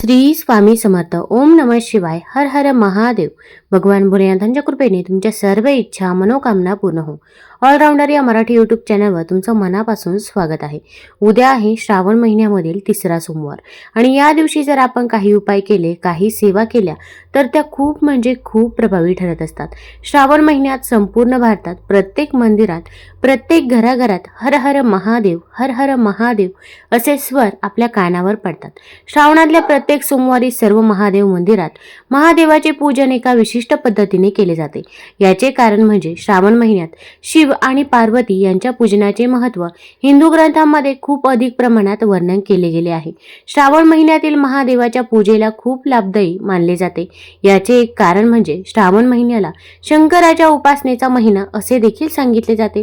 श्री स्वामी समर्थ. ओम नमः शिवाय. हर हर महादेव. भगवान भोलेनाथांच्या कृपेने तुमच्या सर्व इच्छा मनोकामना पूर्ण हो ऑलराऊंडर या मराठी यूट्यूब चॅनलवर तुमचं मनापासून स्वागत आहे. उद्या आहे श्रावण महिन्यामधील तिसरा सोमवार. आणि या दिवशी जर आपण काही उपाय केले काही सेवा केल्या तर त्या खूप म्हणजे खूप प्रभावी ठरत असतात. श्रावण महिन्यात संपूर्ण भारतात प्रत्येक मंदिरात प्रत्येक घराघरात हर हर महादेव हर हर महादेव असे स्वर आपल्या कानावर पडतात. श्रावणातल्या प्रत्येक सोमवारी सर्व महादेव मंदिरात महादेवाचे पूजन एका विशिष्ट पद्धतीने केले जाते. याचे कारण म्हणजे श्रावण महिन्यात शिव आणि पार्वती यांच्या पूजनाचे महत्त्व हिंदू ग्रंथांमध्ये खूप अधिक प्रमाणात वर्णन केले गेले आहे. श्रावण महिन्यातील महादेवाच्या पूजेला खूप लाभदायी मानले जाते. याचे एक कारण म्हणजे श्रावण महिन्याला शंकराच्या उपासनेचा महिना असे देखील सांगितले जाते.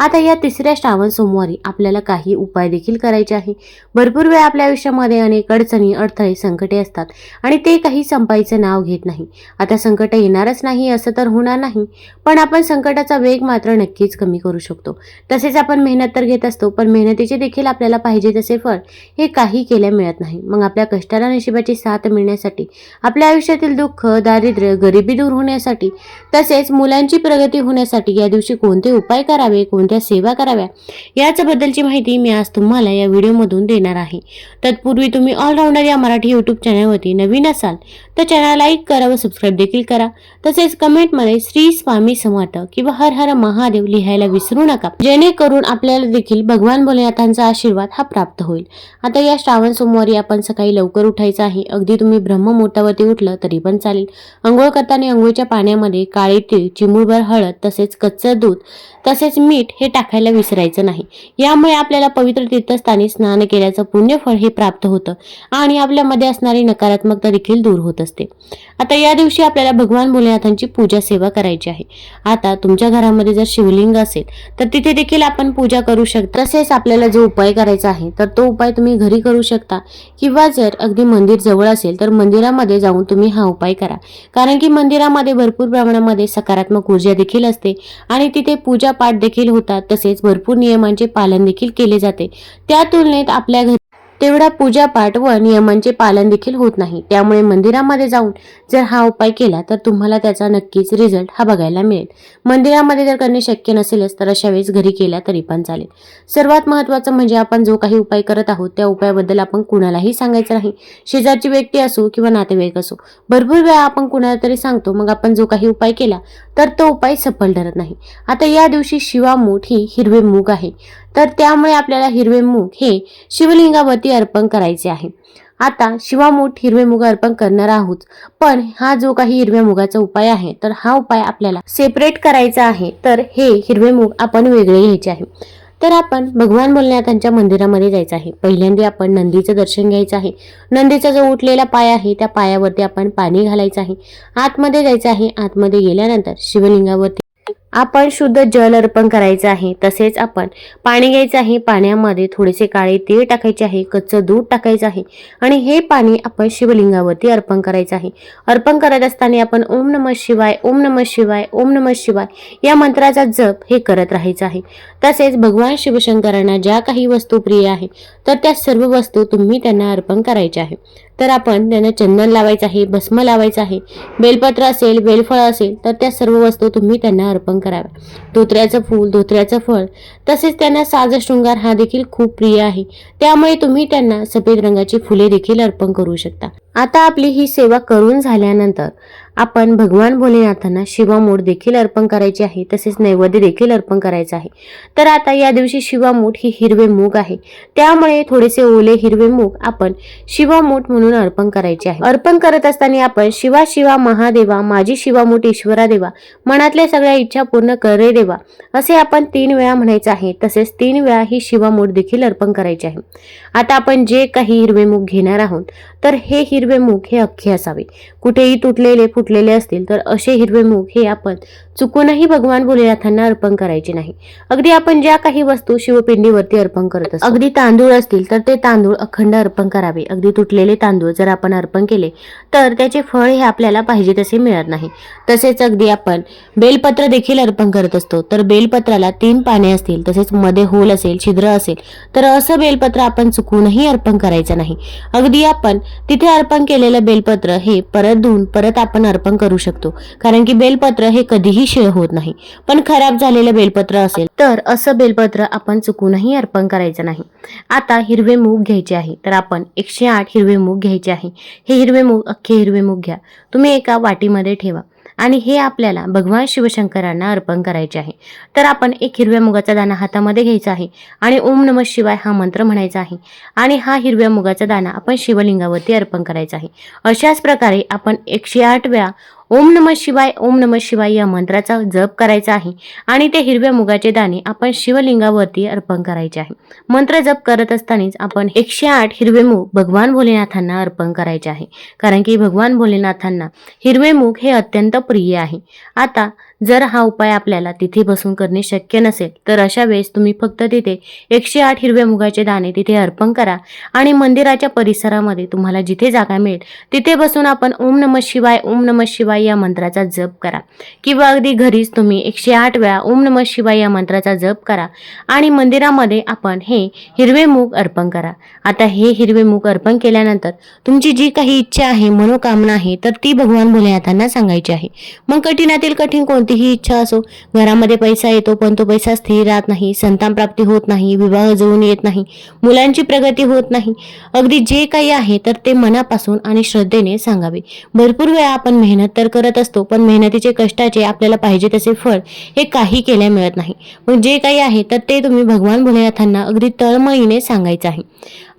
आता या तिसऱ्या श्रावण सोमवारी आपल्याला काही उपाय देखील करायचे आहे. भरपूर वेळ आपल्या आयुष्यामध्ये अनेक अडचणी अडथळे संकटे असतात आणि ते काही संपायचं नाव घेत नाही. आता संकट येणारच नाही असं तर होणार नाही. पण आपण संकटाचा वेग मात्र नक्कीच कमी करू शकतो. तसेच आपण मेहनत तर घेत असतो पण मेहनतीचे देखील आपल्याला पाहिजे तसे फळ हे काही केल्या मिळत नाही. मग आपल्या कष्टाला नशिबाची साथ मिळण्यासाठी आपल्या आयुष्यातील दुःख दारिद्र्य गरिबी दूर होण्यासाठी तसेच मुलांची प्रगती होण्यासाठी या दिवशी कोणते उपाय करावे कोणत्या सेवा कराव्या याच्याबद्दलची माहिती मी आज तुम्हाला या व्हिडिओमधून देणार आहे. तत्पूर्वी तुम्ही ऑलराऊंडर या मराठी यूट्यूब चॅनलवरती नवीन असाल तर चॅनल लाईक करा व सबस्क्राईब देखील करा. तसेच कमेंटमध्ये श्री स्वामी समर्थ किंवा हर हर महादेव लिहायला विसरू नका. जेणेकरून आपल्याला देखील भगवान भोलेनाथांचा आशीर्वाद हा प्राप्त होईल. आता या श्रावण सोमवारी आपण सकाळी लवकर उठायचं आहे. अगदी तुम्ही ब्रह्ममुहूर्तावरती उठलं तरी पण चालेल. अंघोळ करताना अंघोळीच्या पाण्यामध्ये काळी तीळ चिमूळभर हळद तसेच कच्चं दूध तसेच मीठ हे टाकायला विसरायचं नाही. यामुळे आपल्याला पवित्र तीर्थस्थानी स्नान केल्याचं पुण्यफळ हे प्राप्त होतं आणि आपल्यामध्ये असणारी नकारात्मकता देखील दूर होत असते. आता या दिवशी आपल्याला भगवान भोलेनाथांची पूजा सेवा करायची आहे. आता तुमच्या घरामध्ये जर शिवलिंग असेल तर तिथे देखील आपण पूजा करू शकता. तसेच आपल्याला जो उपाय करायचा आहे तर तो उपाय तुम्ही घरी करू शकता. किंवा जर अगदी मंदिर जवळ असेल तर मंदिरामध्ये जाऊन तुम्ही हा उपाय करा. कारण की मंदिरामध्ये भरपूर प्रमाणामध्ये सकारात्मक ऊर्जा देखील असते आणि तिथे पूजा पाठ देखील होतात तसेच भरपूर नियमांचे पालन देखील केले जाते. त्या तुलनेत आपल्या घरी तेवढा पूजापाठ व नियमांचे पालन देखील होत नाही. त्यामुळे मंदिरामध्ये जाऊन जर हा उपाय केला तर तुम्हाला त्याचा नक्कीच रिझल्ट हा बघायला मिळेल. मंदिरामध्ये जर करणे शक्य नसेलच तर अशा वेळेस घरी केला तरी पण चालेल. सर्वात महत्त्वाचं म्हणजे आपण जो काही उपाय करत आहोत त्या उपायाबद्दल आपण कुणालाही सांगायचं नाही. शेजारची व्यक्ती असो किंवा नातेवाईक असो भरपूर वेळा आपण कुणाला तरी सांगतो मग आपण जो काही उपाय केला तर तो उपाय सफल ठरत नाही. आता या दिवशी शिवामूठ ही हिरवे मूग आहे. तर त्यामुळे आपल्याला हिरवे मूग हे शिवलिंगावरती अर्पण करायचे आहे. आता शिवामूठ हिरवे मुग अर्पण करणार आहोत. पण हा जो काही हिरव्या मुगाचा उपाय आहे तर हा उपाय आपल्याला सेपरेट करायचा आहे. तर हे हिरवे मूग आपण वेगळे घ्यायचे आहे. तर आपण भगवान भोलेनाथांच्या मंदिरामध्ये जायचं आहे. पहिल्यांदा आपण नंदीचं दर्शन घ्यायचं आहे. नंदीचा जो उठलेला पाय आहे त्या पायावरती आपण पाणी घालायचं आहे. आतमध्ये जायचं आहे. आतमध्ये गेल्यानंतर शिवलिंगावरती आपण शुद्ध जल अर्पण करायचं आहे तसेच आपण पाणी घ्यायचं आहे पाण्यामध्ये थोडेसे काळे तीळ टाकायचे आहे कच्चं दूध टाकायचं आहे आणि हे पाणी आपण शिवलिंगावरती अर्पण करायचं आहे. अर्पण करत असताना आपण ओम नम शिवाय ओम नम शिवाय ओम नम शिवाय या मंत्राचा जप हे करत राहायचं आहे. तसेच भगवान शिवशंकरांना ज्या काही वस्तू प्रिय आहे तर त्या सर्व वस्तू तुम्ही त्यांना अर्पण करायच्या आहे तर आपण त्यांना चंदन लावायचं आहे भस्म लावायचं आहे बेलपत्र असेल बेलफळ असेल तर त्या सर्व वस्तू तुम्ही त्यांना अर्पण कराव्या धोत्र्याचं फूल धोत्र्याचं फळ. तसेच त्यांना साज शृंगार हा देखील खूप प्रिय आहे. त्यामुळे तुम्ही त्यांना सफेद रंगाची फुले देखील अर्पण करू शकता. आता आपली ही सेवा करून झाल्यानंतर आपण भगवान भोलेनाथांना शिवामूठ देखील अर्पण करायचे आहे तसेच नैवेद्य देखील अर्पण करायचं आहे. तर आता या दिवशी शिवामूठ ही हिरवे मूग आहे. त्यामुळे थोडेसे ओले हिरवे मूग आपण शिवामूठ म्हणून अर्पण करायचे आहे. अर्पण करत असताना आपण शिवा शिवा महादेवा माझी शिवामूठ ईश्वरा देवा मनातल्या सगळ्या इच्छा पूर्ण करे देवा असे आपण तीन वेळा म्हणायचं आहे. तसेच तीन वेळा ही शिवामूठ देखील अर्पण करायची आहे. आता आपण जे काही हिरवे मूग घेणार आहोत तर हे हिरवे मूग हे अख्खे असावे. कुठेही तुटलेले फुटलेले तुटलेले असतील तर असे हिरवे मूग हे आपण चुकूनही भगवान भोलेनाथांना अर्पण करायचे नाही. अगदी आपण ज्या काही वस्तू शिवपिंडीवरती अर्पण करत असतो अगदी तांदूळ असतील तर ते तांदूळ अखंड अर्पण करावे. अगदी तुटलेले तांदूळ जर आपण अर्पण केले तर त्याचे फळ हे आपल्याला पाहिजे तसे मिळत नाही. तसेच अगदी आपण बेलपत्र देखील अर्पण करत असतो तर बेलपत्राला तीन पाने असतील तसेच मध्ये होल असेल छिद्र असेल तर असं बेलपत्र आपण चुकूनही अर्पण करायचं नाही. अगदी आपण तिथे अर्पण केलेलं बेलपत्र हे परत धुवून परत आपण अर्पण करू शकतो. कारण की बेलपत्र हे कधीही शिळ होत नाही. पण खराब झालेलं बेलपत्र असेल तर असं बेलपत्र आपण चुकूनही अर्पण करायचं नाही. आता हिरवे मूग घ्यायचे आहे तर आपण एकशे आठ हिरवे मूग घ्यायचे आहे. हे हिरवे मूग अख्खे हिरवे मूग घ्या. तुम्ही एका वाटीमध्ये ठेवा. आणि हे आपल्याला भगवान शिवशंकरांना अर्पण करायचे आहे. तर आपण एक हिरव्या मुगाचा दाणा हातामध्ये घ्यायचा आहे आणि ओम नम शिवाय हा मंत्र म्हणायचा आहे. आणि हा हिरव्या मुगाचा दाणा आपण शिवलिंगावरती अर्पण करायचा आहे. अशाच प्रकारे आपण एकशे आठ वेळा ओम नम शिवाय ओम नम शिवाय या मंत्राचा जप करायचा आहे आणि ते हिरव्या मुगाचे दाणे आपण शिवलिंगावरती अर्पण करायचे आहे. मंत्र जप करत असतानाच आपण एकशे आठ हिरवे मूग भगवान भोलेनाथांना अर्पण करायचे आहे. कारण की भगवान भोलेनाथांना हिरवे मूग हे अत्यंत प्रिय आहे. आता जर हा उपाय आपल्याला तिथे बसून करणे शक्य नसेल तर अशा वेळेस तुम्ही फक्त तिथे एकशे आठ हिरव्या मुगाचे दाणे तिथे अर्पण करा आणि मंदिराच्या परिसरामध्ये तुम्हाला जिथे जागा मिळेल तिथे बसून आपण ओम नम शिवाय ओम नम शिवाय या मंत्राचा जप करा. किंवा अगदी घरीच तुम्ही एकशे आठ वेळा ओम नम शिवाय या मंत्राचा जप करा आणि मंदिरामध्ये आपण हे हिरवे मूग अर्पण करा. आता हे हिरवे मूग अर्पण केल्यानंतर तुमची जी काही इच्छा आहे मनोकामना आहे तर ती भगवान भोलेनाथांना सांगायची आहे. मग कठीणातील कठीण कोणतीही इच्छा असो घरामध्ये पैसा येतो पण तो पैसा स्थिर राहत नाही संतान प्राप्ती होत नाही विवाह जुळून येत नाही मुलांची प्रगती होत नाही. अगदी जे काही आहे तर ते मनापासून आणि श्रद्धेने सांगावे. भरपूर वेळा आपण मेहनत तर करत असतो पण मेहनतीचे कष्टाचे आपल्याला पाहिजे तसे फळ हे काही केल्या मिळत नाही. मग जे काही आहे तर ते तुम्ही भगवान भोलेनाथांना अगदी तळमळीने सांगायचं आहे.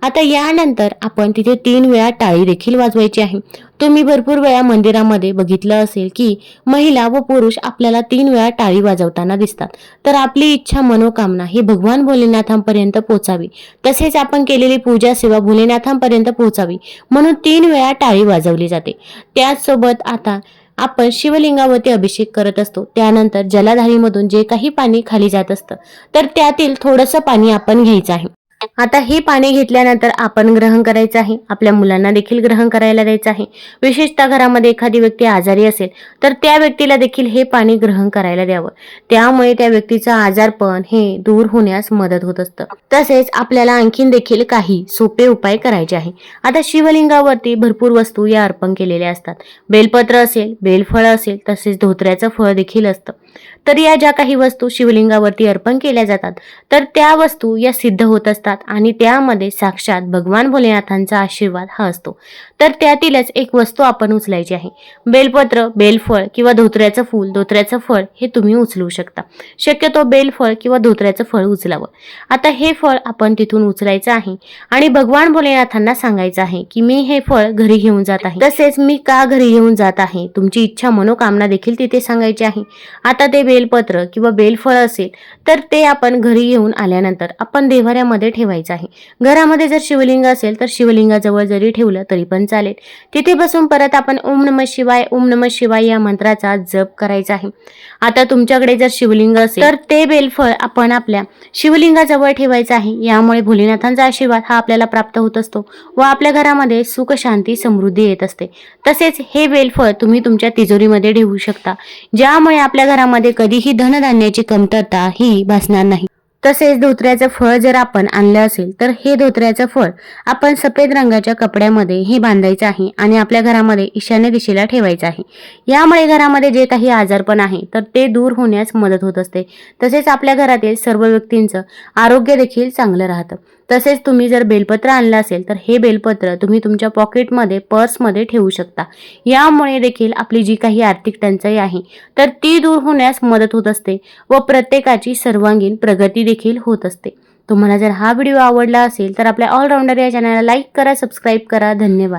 आता यानंतर आपण तिथे तीन वेळा टाळी देखील वाजवायची आहे. तुम्ही भरपूर वेळा मंदिरामध्ये बघितलं असेल की महिला व पुरुष आपल्याला तीन वेळा टाळी वाजवताना दिसतात. तर आपली इच्छा मनोकामना ही भगवान भोलेनाथांपर्यंत पोचावी. तसेच आपण केलेली पूजा सेवा भोलेनाथांपर्यंत पोहोचावी म्हणून तीन वेळा टाळी वाजवली जाते. त्याचसोबत आता आपण शिवलिंगावरती अभिषेक करत असतो. त्यानंतर जलाधारीमधून जे काही पाणी खाली जात असतं तर त्यातील थोडंसं पाणी आपण घ्यायचं आहे. आता हे पाणी घेतल्यानंतर आपण ग्रहण करायचं आहे. आपल्या मुलांना देखील ग्रहण करायला द्यायचं आहे. विशेषतः घरामध्ये एखादी व्यक्ती आजारी असेल तर त्या व्यक्तीला देखील हे पाणी ग्रहण करायला द्यावं. त्यामुळे त्या व्यक्तीचं आजारपण हे दूर होण्यास मदत होत असतं. तसेच आपल्याला आणखीन देखील काही सोपे उपाय करायचे आहे. आता शिवलिंगावरती भरपूर वस्तू या अर्पण केलेल्या असतात. बेलपत्र असेल बेलफळ असेल तसेच धोत्र्याचं फळ देखील असतं. तर या ज्या काही वस्तू शिवलिंगावरती अर्पण केल्या जातात तर त्या वस्तू या सिद्ध होत असतात. असतात आणि त्यामध्ये साक्षात भगवान भोलेनाथांचा आशीर्वाद हा असतो. तर त्यातीलच एक वस्तू आपण उचलायची आहे. बेलपत्र बेलफळ किंवा धोत्र्याचं फूल धोत्र्याचं फळ हे तुम्ही उचलू शकता. शक्यतो बेलफळ किंवा धोत्र्याचं फळ उचलावं. आता हे फळ आपण तिथून उचलायचं आहे आणि भगवान भोलेनाथांना सांगायचं आहे की मी हे फळ घरी घेऊन जात आहे. तसेच मी का घरी घेऊन जात आहे? तुमची इच्छा मनोकामना देखील तिथे सांगायची आहे. आता ते बेलपत्र किंवा बेलफळ असेल तर ते आपण घरी घेऊन आल्यानंतर आपण देवाऱ्यामध्ये ठेवायचं आहे. घरामध्ये जर शिवलिंग असेल तर शिवलिंगाजवळ जरी ठेवलं तरी पण चालेल. तिथे बसून परत आपण ओम नम शिवाय ओम नम शिवाय या मंत्राचा जप करायचा आहे. आता तुमच्याकडे जर शिवलिंग असेल तर ते बेलफळ आपण आपल्या शिवलिंगाजवळ ठेवायचं आहे. यामुळे भोलेनाथांचा आशीर्वाद हा आपल्याला प्राप्त होत असतो व आपल्या घरामध्ये सुख शांती समृद्धी येत असते. तसेच हे बेलफळ तुम्ही तुमच्या तिजोरीमध्ये ठेवू शकता. ज्यामुळे आपल्या घरामध्ये कधीही धनधान्याची कमतरता ही भासणार नाही. तसेच धोत्र्याचं फळ जर आपण आणलं असेल तर हे धोत्र्याचं फळ आपण सफेद रंगाच्या कपड्यामध्ये हे बांधायचं आहे आणि आपल्या घरामध्ये ईशान्य दिशेला ठेवायचं आहे. यामुळे घरामध्ये जे काही आजारपण आहे तर ते दूर होण्यास मदत होत असते. तसेच आपल्या घरातील सर्व व्यक्तींचं आरोग्य देखील चांगलं राहतं. तसेच तुम्ही जर बेलपत्र आणलं असेल तर हे बेलपत्र तुम्ही तुमच्या पॉकेटमध्ये पर्समध्ये ठेवू शकता. यामुळे देखील आपली जी काही आर्थिक टंचाई आहे तर ती दूर होण्यास मदत होत असते व प्रत्येकाची सर्वांगीण प्रगती देखील होत असते. तुम्हाला जर हा व्हिडिओ आवडला असेल तर आपल्या ऑलराऊंडर या चॅनलला लाईक करा सबस्क्राईब करा. धन्यवाद.